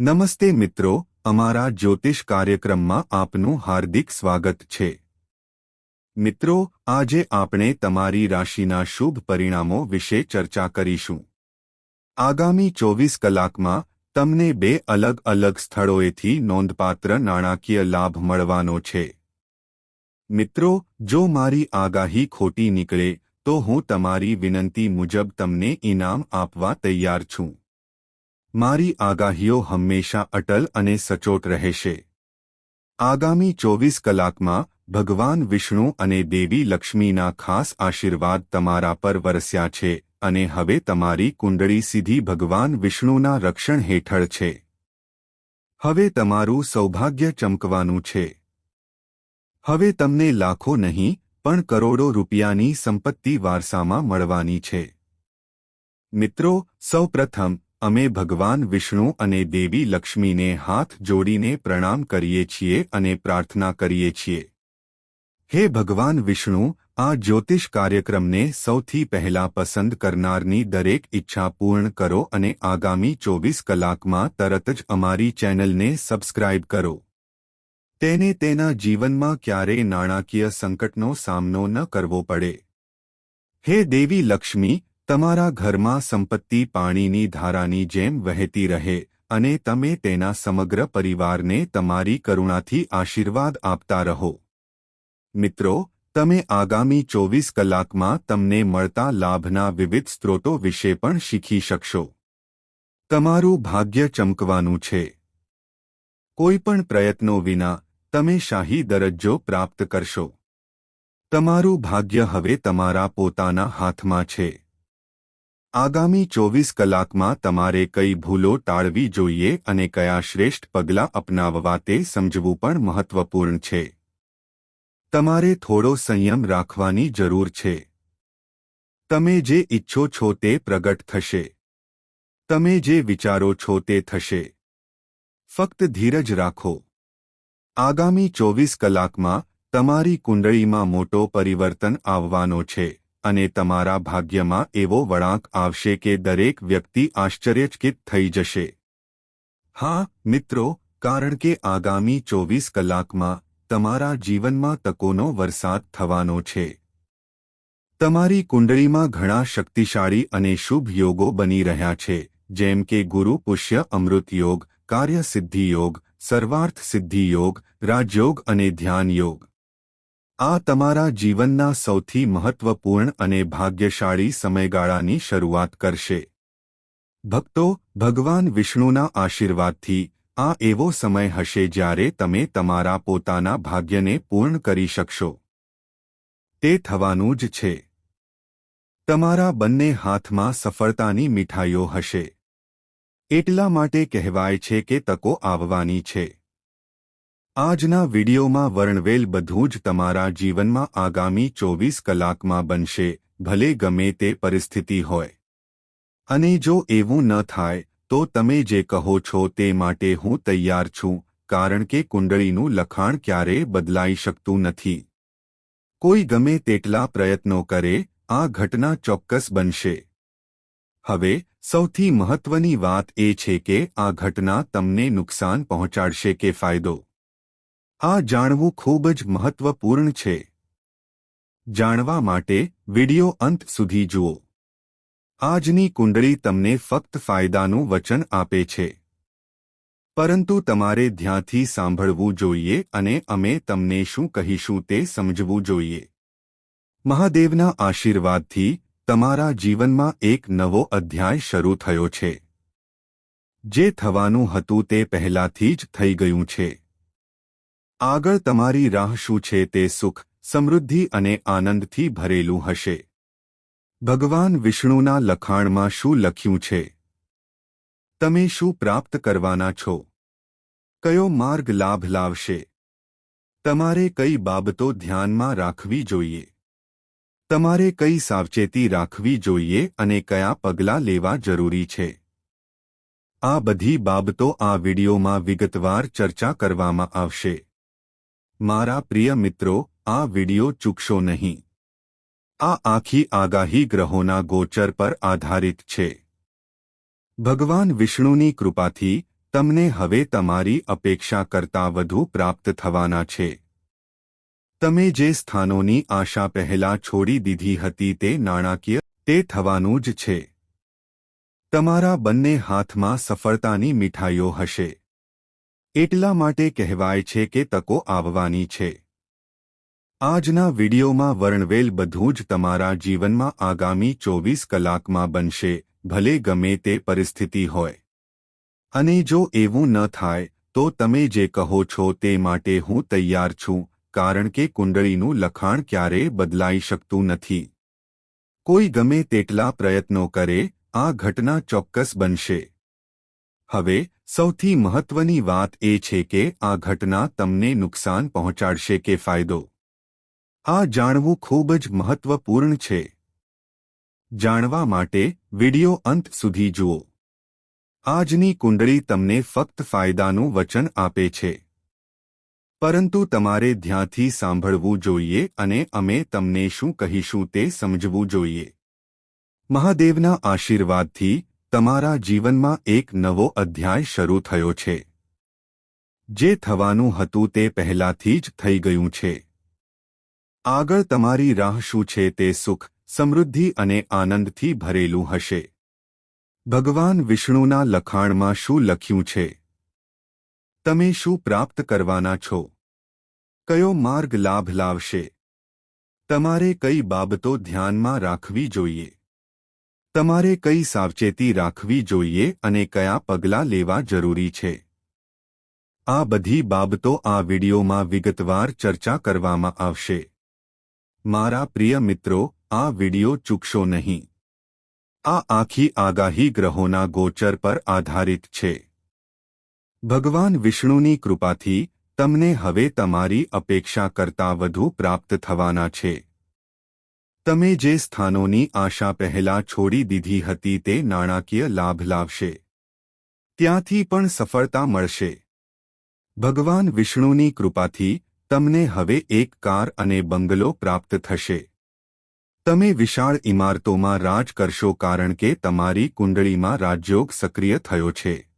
નમસ્તે મિત્રો, અમારા જ્યોતિષ કાર્યક્રમમાં આપનું હાર્દિક સ્વાગત છે. મિત્રો, આજે આપણે તમારી રાશિના શુભ પરિણામો વિશે ચર્ચા કરીશું. આગામી ચોવીસ કલાકમાં તમને બે અલગ અલગ સ્થળોએથી નોંધપાત્ર નાણાકીય લાભ મળવાનો છે. મિત્રો, જો મારી આગાહી ખોટી નીકળે, તો હું તમારી વિનંતી મુજબ તમને ઇનામ આપવા તૈયાર છું. મારી આગાહીઓ હંમેશા અટલ અને સચોટ રહેશે. આગામી ચોવીસ કલાકમાં ભગવાન વિષ્ણુ અને દેવી લક્ષ્મીના ખાસ આશીર્વાદ તમારા પર વરસ્યા છે અને હવે તમારી કુંડળી સીધી ભગવાન વિષ્ણુના રક્ષણ હેઠળ છે. હવે તમારું સૌભાગ્ય ચમકવાનું છે. હવે તમને લાખો નહીં, પણ કરોડો રૂપિયાની સંપત્તિ વારસામાં મળવાની છે. મિત્રો, સૌપ્રથમ અમે ભગવાન વિષ્ણુ અને દેવી લક્ષ્મીને હાથ જોડીને પ્રણામ કરીએ છીએ અને પ્રાર્થના કરીએ છીએ. હે ભગવાન વિષ્ણુ, આ જ્યોતિષ કાર્યક્રમને સૌથી પહેલા પસંદ કરનારની દરેક ઈચ્છા પૂર્ણ કરો અને આગામી ચોવીસ કલાકમાં તરત જ અમારી ચેનલને સબસ્ક્રાઇબ કરો. તેને તેના જીવનમાં ક્યારેય નાણાકીય સંકટનો સામનો ન કરવો પડે. હે દેવી લક્ષ્મી તમારા ઘરમાં સંપત્તિ પાણીની ધારાની જેમ વહેતી રહે અને તમે તેના સમગ્ર પરિવારને તમારી કરુણાથી આશીર્વાદ આપતા રહો. મિત્રો, તમે આગામી ચોવીસ કલાકમાં તમને મળતા લાભના વિવિધ સ્ત્રોતો વિશે પણ શીખી શકશો. તમારું ભાગ્ય ચમકવાનું છે. કોઈપણ પ્રયત્નો વિના તમે શાહી દરજ્જો પ્રાપ્ત કરશો. તમારું ભાગ્ય હવે તમારા પોતાના હાથમાં છે. આગામી ચોવીસ કલાકમાં તમારે કઈ ભૂલો ટાળવી જોઈએ અને કયા શ્રેષ્ઠ પગલાં અપનાવવા તે સમજવું પણ મહત્વપૂર્ણ છે. તમારે થોડો સંયમ રાખવાની જરૂર છે. તમે જે ઇચ્છો છો તે પ્રગટ થશે. તમે જે વિચારો છો તે થશે. ફક્ત ધીરજ રાખો. આગામી ચોવીસ કલાકમાં તમારી કુંડળીમાં મોટો પરિવર્તન આવવાનો છે. અને તમારા ભાગ્યમાં એવો વળાંક આવશે કે દરેક વ્યક્તિ આશ્ચર્યચકિત થઈ જશે. હા, મિત્રો, કારણ કે આગામી ચોવીસ કલાકમાં તમારા જીવનમાં તકોનો વરસાદ થવાનો છે. તમારી કુંડળીમાં ઘણા શક્તિશાળી અને શુભ યોગો બની રહ્યા છે, જેમ કે ગુરુ પુષ્ય અમૃત યોગ, કાર્ય સિદ્ધિ યોગ, સર્વાર્થ સિદ્ધિ યોગ, રાજયોગ અને ધ્યાન યોગ. આ તમારા જીવનના સૌથી મહત્વપૂર્ણ અને ભાગ્યશાળી સમયગાળાની શરૂઆત કરશે. ભક્તો, ભગવાન વિષ્ણુના આશીર્વાદથી આ એવો સમય હશે જ્યારે તમે તમારા પોતાના ભાગ્યને પૂર્ણ કરી શકશો. તે થવાનું જ છે. તમારા બંને હાથમાં સફળતાની મીઠાઈઓ હશે. એટલા માટે કહેવાય છે કે તકો આવવાની છે. આજના વિડીયોમાં વર્ણવેલ બધું જ તમારા જીવનમાં આગામી ચોવીસ કલાકમાં બનશે, ભલે ગમે તે પરિસ્થિતિ હોય. અને જો એવું ન થાય, તો તમે જે કહો છો તે માટે હું તૈયાર છું, કારણ કે કુંડળીનું લખાણ ક્યારેય બદલાઈ શકતું નથી. કોઈ ગમે તેટલા પ્રયત્નો કરે, આ ઘટના ચોક્કસ બનશે. હવે, સૌથી મહત્વની વાત એ છે કે આ ઘટના તમને નુકસાન પહોંચાડશે કે ફાયદો? આ જાણવું ખૂબ જ મહત્વપૂર્ણ છે. જાણવા માટે વિડિયો અંત સુધી જુઓ. આજની કુંડળી તમને ફક્ત ફાયદાનું વચન આપે છે. પરંતુ તમારે ધ્યાનથી સાંભળવું જોઈએ અને અમે તમને શું કહીશું તે સમજવું જોઈએ. મહાદેવના આશીર્વાદથી તમારા જીવનમાં એક નવો અધ્યાય શરૂ થયો છે. જે થવાનું હતું તે પહેલાથી જ થઈ ગયું છે. આગળ તમારી રાહ શું છે તે સુખ, સમૃદ્ધિ અને આનંદથી ભરેલું હશે. ભગવાન વિષ્ણુના લખાણમાં શું લખ્યું છે? તમે શું પ્રાપ્ત કરવાના છો? કયો માર્ગ લાભ લાવશે? તમારે કઈ બાબતો ધ્યાનમાં રાખવી જોઈએ? તમારે કઈ સાવચેતી રાખવી જોઈએ અને કયા પગલાં લેવા જરૂરી છે? આ બધી બાબતો આ વિડીયોમાં વિગતવાર ચર્ચા કરવામાં આવશે. મારા પ્રિય મિત્રો, આ વિડિયો ચૂકશો નહીં. આ આખી આગાહી ગ્રહોના ગોચર પર આધારિત છે. ભગવાન વિષ્ણુની કૃપાથી, તમને હવે તમારી અપેક્ષા કરતાં વધુ પ્રાપ્ત થવાના છે. તમે જે સ્થાનોની આશા પહેલા છોડી દીધી હતી તે નાણાકીય, તે થવાનું જ છે. તમારા બંને હાથમાં સફળતાની મીઠાઈઓ હશે. એટલા માટે કહેવાય છે કે તકો આવવાની છે. આજના વિડીયોમાં વર્ણવેલ બધું જ તમારા જીવનમાં આગામી ચોવીસ કલાકમાં બનશે, ભલે ગમે તે પરિસ્થિતિ હોય. અને જો એવું ન થાય, તો તમે જે કહો છો તે માટે હું તૈયાર છું, કારણ કે કુંડળીનું લખાણ ક્યારેય બદલાઈ શકતું નથી. કોઈ ગમે તેટલા પ્રયત્નો કરે, આ ઘટના ચોક્કસ બનશે. હવે સૌથી મહત્વની વાત એ છે કે આ ઘટના તમને નુકસાન પહોંચાડશે કે ફાયદો. આ જાણવું ખૂબ જ મહત્વપૂર્ણ છે. જાણવા માટે વિડિયો અંત સુધી જુઓ. આજની કુંડળી તમને ફક્ત ફાયદાનું વચન આપે છે. પરંતુ તમારે ધ્યાનથી સાંભળવું જોઈએ અને અમે તમને શું કહીશું તે સમજવું જોઈએ. મહાદેવના આશીર્વાદથી તમારા જીવનમાં એક નવો અધ્યાય શરૂ થયો છે. જે થવાનું હતું તે પહેલાથી જ થઈ ગયું છે. આગળ તમારી રાહ શું છે તે સુખ, સમૃદ્ધિ અને આનંદથી ભરેલું હશે. ભગવાન વિષ્ણુના લખાણમાં શું લખ્યું છે? તમે શું પ્રાપ્ત કરવાના છો? કયો માર્ગ લાભ લાવશે? તમારે કઈ બાબતો ધ્યાનમાં રાખવી જોઈએ? તમારે કઈ સાવચેતી રાખવી જોઈએ અને કયા પગલાં લેવા જરૂરી છે? આ બધી બાબતો આ વિડીયોમાં વિગતવાર ચર્ચા કરવામાં આવશે. મારા પ્રિય મિત્રો, આ વીડિયો ચૂકશો નહીં. આ આખી આગાહી ગ્રહોના ગોચર પર આધારિત છે. ભગવાન વિષ્ણુની કૃપાથી, તમને હવે તમારી અપેક્ષા કરતાં વધુ પ્રાપ્ત થવાના છે. તમે જે સ્થાનોની આશા પહેલા છોડી દીધી હતી તે નાણાકીય લાભ લાવશે. ત્યાંથી પણ સફળતા મળશે. ભગવાન વિષ્ણુની કૃપાથી તમને હવે એક કાર અને બંગલો પ્રાપ્ત થશે. તમે વિશાળ ઇમારતોમાં રાજ કરશો કારણ કે તમારી કુંડળીમાં રાજયોગ સક્રિય થયો છે.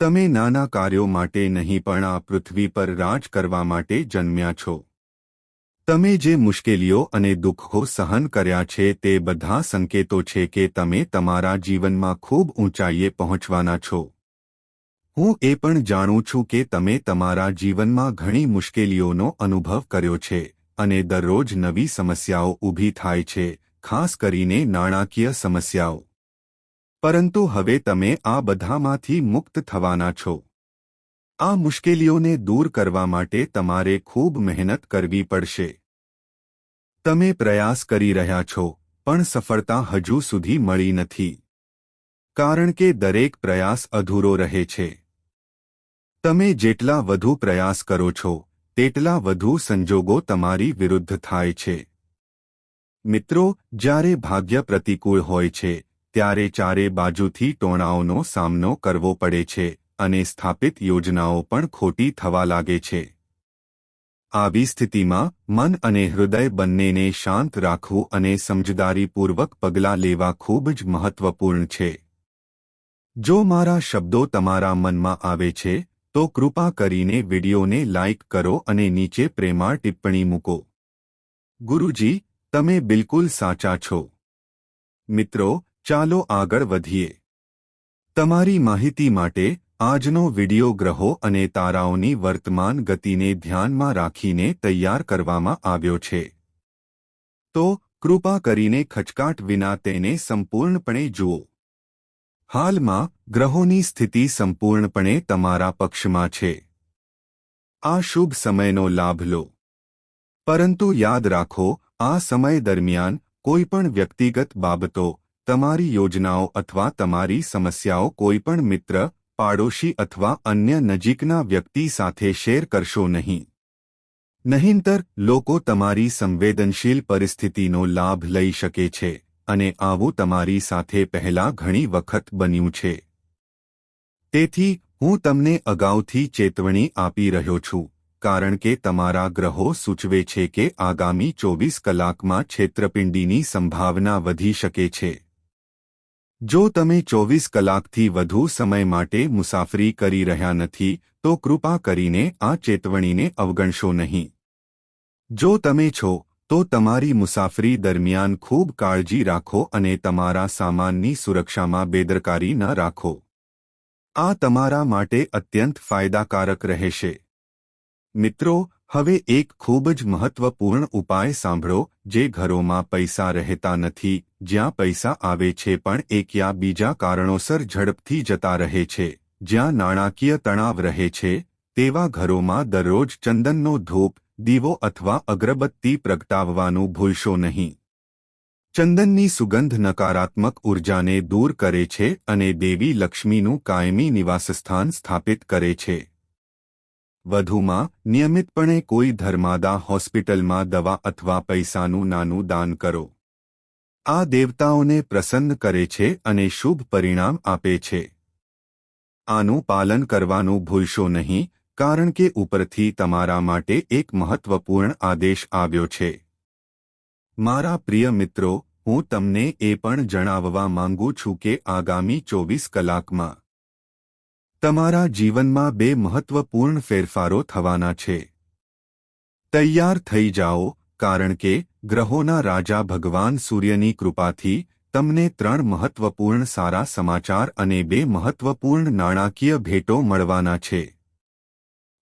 તમે નાના કાર્યો માટે નહીં પણ આ પૃથ્વી પર રાજ કરવા માટે જન્મ્યા છો. તમે જે મુશ્કેલીઓ અને દુઃખો સહન કર્યા છે તે બધા સંકેતો છે કે તમે તમારા જીવનમાં ખૂબ ઊંચાઈએ પહોંચવાના છો. હું એ પણ જાણું છું કે તમે તમારા જીવનમાં ઘણી મુશ્કેલીઓનો અનુભવ કર્યો છે અને દરરોજ નવી સમસ્યાઓ ઊભી થાય છે, ખાસ કરીને નાણાકીય સમસ્યાઓ. પરંતુ હવે તમે આ બધામાંથી મુક્ત થવાના છો. આ મુશ્કેલીઓને દૂર કરવા માટે તમારે ખૂબ મહેનત કરવી પડશે. તમે પ્રયાસ કરી રહ્યા છો, પણ સફળતા હજુ સુધી મળી નથી. કારણ કે દરેક પ્રયાસ અધૂરો રહે છે. તમે જેટલા વધુ પ્રયાસ કરો છો, તેટલા વધુ સંજોગો તમારી વિરુદ્ધ થાય છે. મિત્રો, જ્યારે ભાગ્ય પ્રતિકૂળ હોય છે, ત્યારે ચારે બાજુથી ટોણાઓનો સામનો કરવો પડે છે. અને સ્થાપિત યોજનાઓ પણ ખોટી થવા લાગે છે. આવી સ્થિતિમાં મન અને હૃદય બંનેને શાંત રાખવું અને સમજદારીપૂર્વક પગલાં લેવા ખૂબ જ મહત્વપૂર્ણ છે. જો મારા શબ્દો તમારા મનમાં આવે છે, તો કૃપા કરીને વિડીયોને લાઇક કરો અને નીચે પ્રેમાળ ટિપ્પણી મૂકો. ગુરુજી, તમે બિલકુલ સાચા છો. મિત્રો, ચાલો આગળ વધીએ. તમારી માહિતી માટે આજનો વિડિયો ગ્રહો અને તારાઓની વર્તમાન ગતિને ધ્યાનમાં રાખીને તૈયાર કરવામાં આવ્યો છે. તો, કૃપા કરીને ખચકાટ વિના તેને સંપૂર્ણપણે જુઓ. હાલમાં, ગ્રહોની સ્થિતિ સંપૂર્ણપણે તમારા પક્ષમાં છે. આ શુભ સમયનો લાભ લો. પરંતુ યાદ રાખો, આ સમય દરમિયાન કોઈપણ વ્યક્તિગત બાબતો, તમારી યોજનાઓ અથવા તમારી સમસ્યાઓ કોઈપણ મિત્ર પાડોશી અથવા અન્ય નજીકના વ્યક્તિ સાથે શેર કરશો નહીં. નહીંતર, લોકો તમારી સંવેદનશીલ પરિસ્થિતિનો લાભ લઈ શકે છે અને આવું તમારી સાથે પહેલા ઘણી વખત બન્યું છે. તેથી, હું તમને અગાઉથી ચેતવણી આપી રહ્યો છું, કારણ કે તમારા ગ્રહો સૂચવે છે કે આગામી ચોવીસ કલાકમાં છેતરપિંડીની સંભાવના વધી શકે છે. જો તમે ચોવીસ કલાકથી વધુ સમય માટે મુસાફરી કરી રહ્યા નથી, તો કૃપા કરીને આ ચેતવણીને અવગણશો નહીં. જો તમે છો, તો તમારી મુસાફરી દરમિયાન ખૂબ કાળજી રાખો અને તમારા સામાનની સુરક્ષામાં બેદરકારી ન રાખો. આ તમારા માટે અત્યંત ફાયદાકારક રહેશે. મિત્રો, હવે એક ખૂબ જ મહત્વપૂર્ણ ઉપાય સાંભળો, જે ઘરોમાં પૈસા રહેતા નથી જ્યાં પૈસા આવે છે પણ એક યા બીજા કારણોસર ઝડપથી જતા રહે છે, જ્યાં નાણાકીય તણાવ રહે છે, તેવા ઘરોમાં દરરોજ ચંદનનો ધૂપ, દીવો અથવા અગરબત્તી પ્રગટાવવાનું ભૂલશો નહીં. ચંદનની સુગંધ નકારાત્મક ઉર્જાને દૂર કરે છે અને દેવી લક્ષ્મીનું કાયમી નિવાસસ્થાન સ્થાપિત કરે છે. વધુમાં, નિયમિતપણે કોઈ ધર્માદા હોસ્પિટલમાં દવા અથવા પૈસાનું નાનું દાન કરો. આ દેવતાઓને પ્રસન્ન કરે છે અને શુભ પરિણામ આપે છે. આનું પાલન કરવાનું ભૂલશો નહીં, કારણ કે ઉપરથી તમારા માટે એક મહત્વપૂર્ણ આદેશ આવ્યો છે. મારા પ્રિય મિત્રો, હું તમને એ પણ જણાવવા માંગુ છું કે આગામી ચોવીસ કલાકમાં તમારા જીવનમાં બે મહત્વપૂર્ણ ફેરફારો થવાના છે. તૈયાર થઈ જાઓ કારણ કે ગ્રહોના રાજા ભગવાન સૂર્યની કૃપાથી તમને ત્રણ મહત્વપૂર્ણ સારા સમાચાર અને બે મહત્વપૂર્ણ નાણાકીય ભેટો મળવાના છે.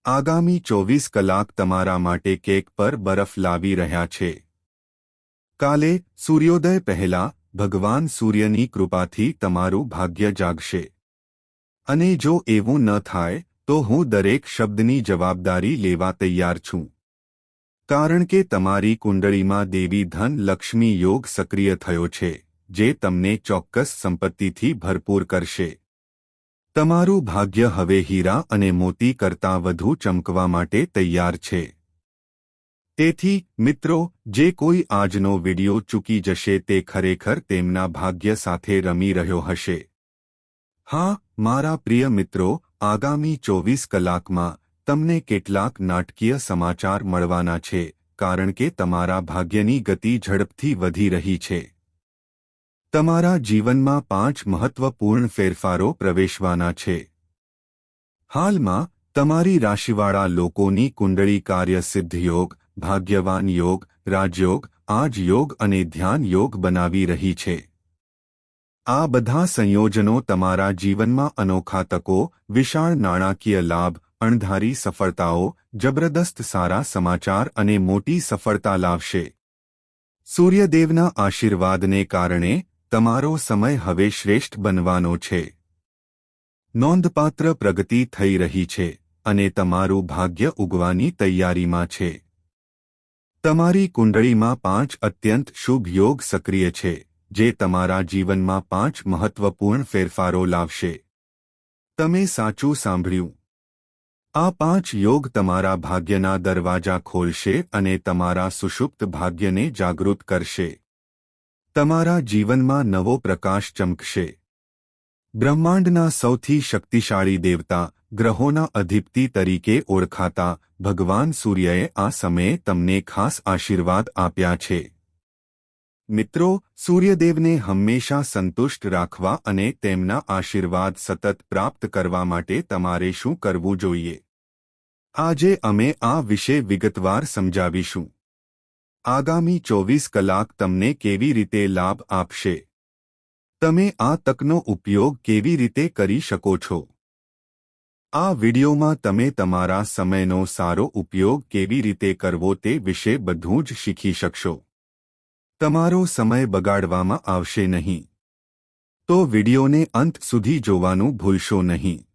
આગામી ચોવીસ કલાક તમારા માટે કેક પર બરફ લાવી રહ્યા છે. કાલે સૂર્યોદય પહેલા ભગવાન સૂર્યની કૃપાથી તમારું ભાગ્ય જાગશે. અને જો એવું ન થાય, તો હું દરેક શબ્દની જવાબદારી લેવા તૈયાર છું. કારણ કે તમારી કુંડળીમાં દેવી ધન લક્ષ્મી યોગ સક્રિય થયો છે, જે તમને ચોક્કસ સંપત્તિથી ભરપૂર કરશે. તમારું ભાગ્ય હવે હીરા અને મોતી કરતાં વધુ ચમકવા માટે તૈયાર છે. તેથી, મિત્રો, જે કોઈ આજનો વિડિયો ચૂકી જશે તે ખરેખર તેમના ભાગ્ય સાથે રમી રહ્યો હશે. હા, મારા પ્રિય મિત્રો, આગામી ચોવીસ કલાકમાં તમને કેટલાક નાટકીય સમાચાર મળવાના છે, કારણ કે તમારા ભાગ્યની ગતિ ઝડપથી વધી રહી છે. તમારા જીવનમાં પાંચ મહત્વપૂર્ણ ફેરફારો પ્રવેશવાના છે. હાલમાં, તમારી રાશિવાળા લોકોની કુંડળી કાર્ય સિદ્ધયોગ, ભાગ્યવાન યોગ, રાજયોગ, આજ યોગ અને ધ્યાન યોગ બનાવી રહી છે. આ બધા સંયોજનો તમારા જીવનમાં અનોખા તકો, વિશાળ નાણાકીય લાભ અણધારી સફળતાઓ જબરદસ્ત સારા સમાચાર અને મોટી સફળતા લાવશે. સૂર્યદેવના આશીર્વાદને કારણે તમારો સમય હવે શ્રેષ્ઠ બનવાનો છે. નોંધપાત્ર પ્રગતિ થઈ રહી છે અને તમારું ભાગ્ય ઉગવાની તૈયારીમાં છે. તમારી કુંડળીમાં પાંચ અત્યંત શુભ યોગ સક્રિય છે, જે તમારા જીવનમાં પાંચ મહત્વપૂર્ણ ફેરફારો લાવશે. તમે સાચું સાંભળ્યું. આ પાંચ યોગ તમારા ભાગ્યના દરવાજા ખોલશે અને તમારા સુષુપ્ત ભાગ્યને જાગૃત કરશે. તમારા જીવનમાં નવો પ્રકાશ ચમકશે. બ્રહ્માંડના સૌથી શક્તિશાળી દેવતા, ગ્રહોના અધિપતિ તરીકે ઓળખાતા ભગવાન સૂર્યએ આ સમયે તમને ખાસ આશીર્વાદ આપ્યા છે. મિત્રો, સૂર્યદેવને હંમેશા સંતુષ્ટ રાખવા અને તેમના આશીર્વાદ સતત પ્રાપ્ત કરવા માટે તમારે શું કરવું જોઈએ? આજે અમે આ વિશે વિગતવાર સમજાવીશું. આગામી ચોવીસ કલાક તમને કેવી રીતે લાભ આપશે? તમે આ તકનો ઉપયોગ કેવી રીતે કરી શકો છો? આ વિડિયોમાં તમે તમારા સમયનો સારો ઉપયોગ કેવી રીતે કરવો તે વિશે બધું જ શીખી શકશો. તમારો સમય બગાડવામાં આવશે નહીં. તો વિડિયોને અંત સુધી જોવાનું ભૂલશો નહીં.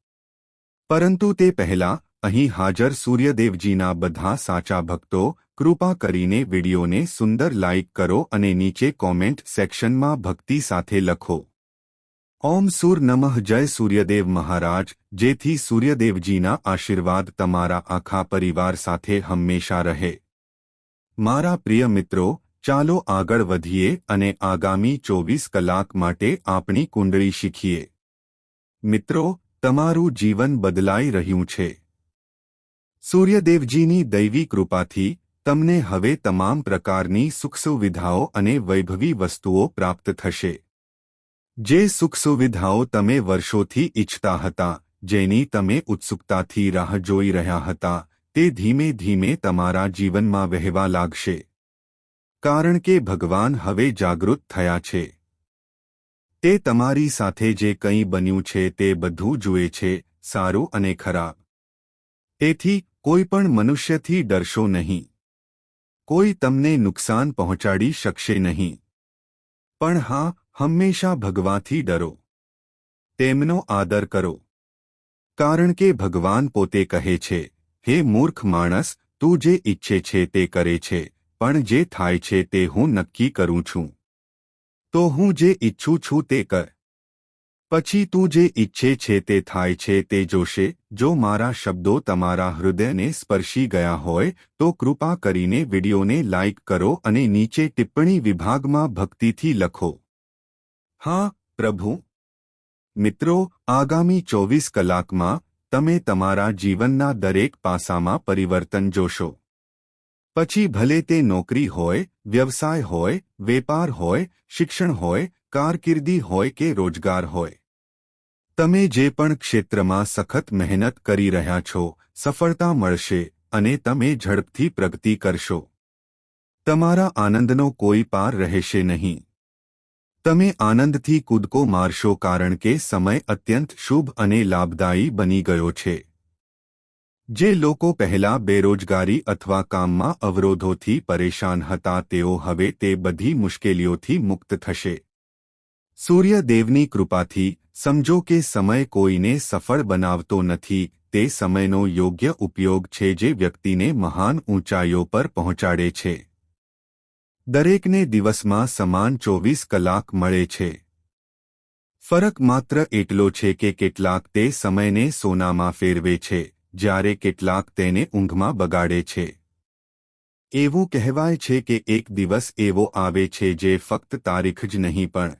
પરંતુ તે પહેલાં અહીં હાજર સૂર્યદેવજીના બધા સાચા ભક્તો, કૃપા કરીને વિડિયોને સુંદર લાઇક કરો અને નીચે કોમેન્ટ સેક્શનમાં ભક્તિ સાથે લખો. ઓમ સૂર નમઃ, જય સૂર્યદેવ મહારાજ, જેથી સૂર્યદેવજીના આશીર્વાદ તમારા આખા પરિવાર સાથે હંમેશા રહે. મારા પ્રિય મિત્રો ચાલો આગળ વધીએ અને આગામી ચોવીસ કલાક માટે આપણી કુંડળી શીખીએ. મિત્રો, તમારું જીવન બદલાઈ રહ્યું છે. સૂર્યદેવજીની દૈવી કૃપાથી તમને હવે તમામ પ્રકારની સુખ સુવિધાઓ અને વૈભવી વસ્તુઓ પ્રાપ્ત થશે. જે સુખ સુવિધાઓ તમે વર્ષોથી ઇચ્છતા હતા, જેની તમે ઉત્સુકતાથી રાહ જોઈ રહ્યા હતા, તે ધીમે ધીમે તમારા જીવનમાં વહેવા લાગશે. કારણ કે ભગવાન હવે જાગૃત થયા છે. તે તમારી સાથે જે કંઈ બન્યું છે તે બધું જુએ છે, સારું અને ખરાબ. તેથી કોઈ પણ મનુષ્યથી ડરશો નહીં. કોઈ તમને નુકસાન પહોંચાડી શકશે નહીં. પણ હા, હંમેશા ભગવાથી ડરો. તેમનો આદર કરો. કારણ કે ભગવાન પોતે કહે છે, હે મૂર્ખ માણસ, તું જે ઈચ્છે છે તે કરે છે. પણ જે થાય છે તે હું નક્કી કરું છું. તો હું જે ઈચ્છું છું તે કર. પછી તું જે ઈચ્છે છે તે થાય છે તે જોશે. જો મારા શબ્દો તમારા હૃદયને સ્પર્શી ગયા હોય, તો કૃપા કરીને વિડિયોને લાઇક કરો અને નીચે ટિપ્પણી વિભાગમાં ભક્તિથી લખો. હા, પ્રભુ. મિત્રો, આગામી ચોવીસ કલાકમાં તમે તમારા જીવનના દરેક પાસામાં પરિવર્તન જોશો. પછી ભલે તે નોકરી હોય, વ્યવસાય હોય, વેપાર હોય, શિક્ષણ હોય, કારકિર્દી હોય કે રોજગાર હોય. તમે જે પણ ક્ષેત્રમાં સખત મહેનત કરી રહ્યા છો, સફળતા મળશે અને તમે ઝડપથી પ્રગતિ કરશો. તમારા આનંદનો કોઈ પાર રહેશે નહીં. તમે આનંદથી કૂદકો મારશો કારણ કે સમય અત્યંત શુભ અને લાભદાયી બની ગયો છે. જે લોકો પહેલા બેરોજગારી અથવા કામમાં અવરોધોથી પરેશાન હતા, તેઓ હવે તે બધી મુશ્કેલીઓથી મુક્ત થશે. સૂર્યદેવની કૃપાથી, સમજો કે સમય કોઈને સફળ બનાવતો નથી, તે સમયનો યોગ્ય ઉપયોગ છે જે વ્યક્તિને મહાન ઊંચાઈઓ પર પહોંચાડે છે. દરેકને દિવસમાં સમાન ચોવીસ કલાક મળે છે. ફરક માત્ર એટલો છે કે કેટલાક તે સમયને સોનામાં ફેરવે છે. જ્યારે કેટલાક તેને ઊંઘમાં બગાડે છે. એવું કહેવાય છે કે એક દિવસ એવો આવે છે જે ફક્ત તારીખ જ નહીં પણ